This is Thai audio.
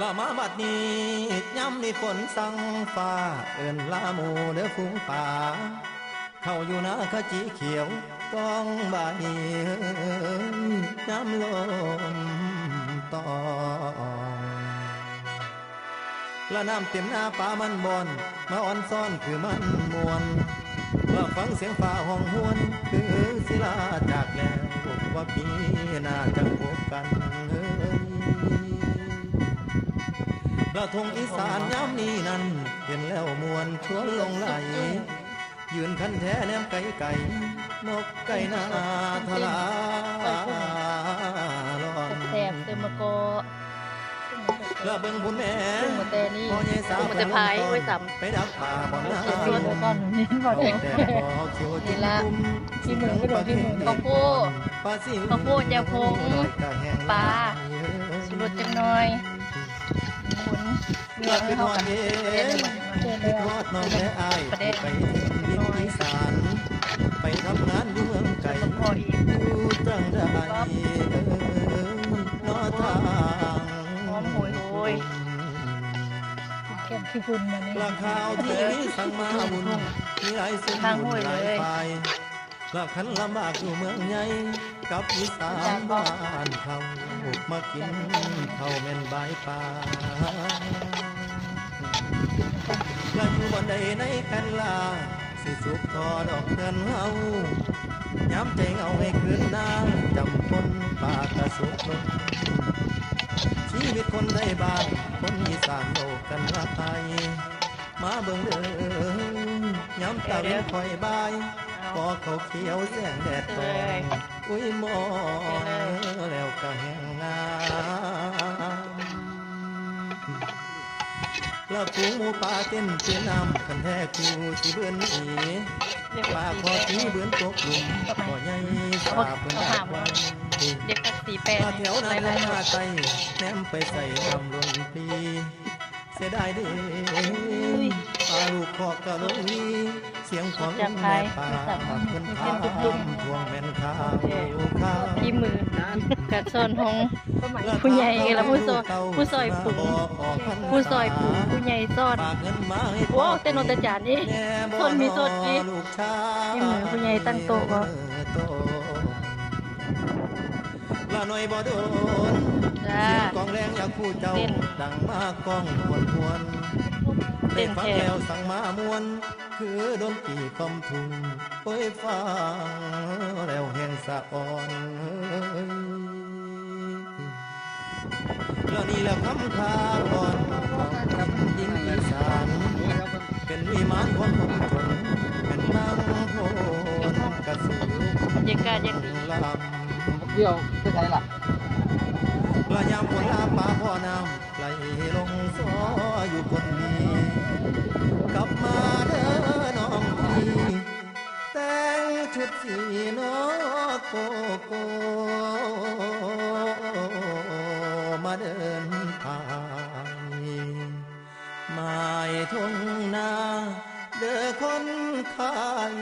ละมาบัดนี้ย้ำในฝนสั่งฟ้า เอินลาหมูเด้อฟุ้งป่า เข้าอยู่นาขจีเขียวกองใบย้ำลมตองละน้ำเต็มหน้าป่ามันบอนมาอ่อนซ่อนคือมันมวนละฟังเสียงฟ้าห้องหวน คือศิลาจากแล้วว่าปีหน้าจะพบกันเกระทงอีสานย้ำนี้นั้น เห็นแล้วมวนชวนลงไหล ยืนคันแท้แนมไก่ไก่ นกไก่นาทลาลอนแสบเต็มมะโกกระเบิงพุ่นแม่พ่อใหญ่สาวซึ่งหมดแต่พายไว้สำไปดักป่าบ่อนนาเดี๋ยวส่วนก่อนนี้บอเอากเองแต่พอเขียวจิ้มละที่มือก็โดนที่มือข้าวโพดปลาซิวข้าวโพดแจ่วพงน้ยก็แห้งปลาสุรสจังหน่อย หมุนเนื้อให้เข้ากันเด็ดเจอคิดฮอดน้องแม่อายปเด็นไปดินอีสานไปทำงานอยู่เมืองไก่สมพออีกอยู่จังได้นอทางหอมโหยโหยแก้มขี้ฝุ่นมานี่ราคาที่มีสั่งมาบุญมีหลายสิ่งทางห้วยเลายยฝ่าย ลาคันลำบากอยู่เมืองใหญ่กับอีสานบ้านเขามากินเขาวแม่นใบายปลาและอยู่บนใดในกันลาสิสุกทอดอกเงินเฮาย้ำใจเงาให้คืนหน้าจำคนป่ากระสุกชีวิตคนไทยบ้านคนอีสานโลกกันรักไทยมาเบิ่งเด้อย้ำตาเวียนคอยบาย พอเขาเขียวแสงแดดตองอุ้ยมองแล้วก็แห้งงามแล้วปูหมูป่าเต้นเตียนน้ำคันแท้กูสิเบือนหนีเรียกป่าว่าพสีอแปดที่เบือนตกหลุมบ่ใหญ่สาเพิ่นดากวันเด็กกับสีแปดมาแถวนั้ไล่นไล่ลงมาไตแนมไปใส่ลำลนปีเสียดายเด้ป ลาลูกคอกกะลงนี้เสียงของแม่ป่าเพิ่นพามทวงแม่นข้าวข้าวที่มือกัดซ่อนห้องผู้ใหญ่แล้วผู้ซอยผู้ซอยปุ๋งผู้ซอยปูผู้ใหญ่ซ่อนฝากเงินมาให้เต้นนตจานนี่สดมีสดอีกลูกชายที่มือผู้ใหญ่ตั้งโต๊ะบ่ละหน่อยบ่โดนเสียงกองแรงอยากคู่เจ้าดังมากกองควนควร ได้นฟังแค่แล้วสั่งมามวน คือดนตรีคอมทุงโอ้ยฟังแล้วแห่งสะอ่อนแล้วนี่แหละคำคาก่อนกับดินอีสานเป็นวิมานของผมชนเป็นนางโหนกระสือบรรยากาศยังดีลำเดี่ยวคือไงล่ะ ละยามฝนลาป่าพ่อน้ำไหลลงซออยู่คนดีกลับมาเด้อน้องพี่แต่งชุดสีนอโกโกมาเดินผ่านหมายทงนาเด้อคนขาย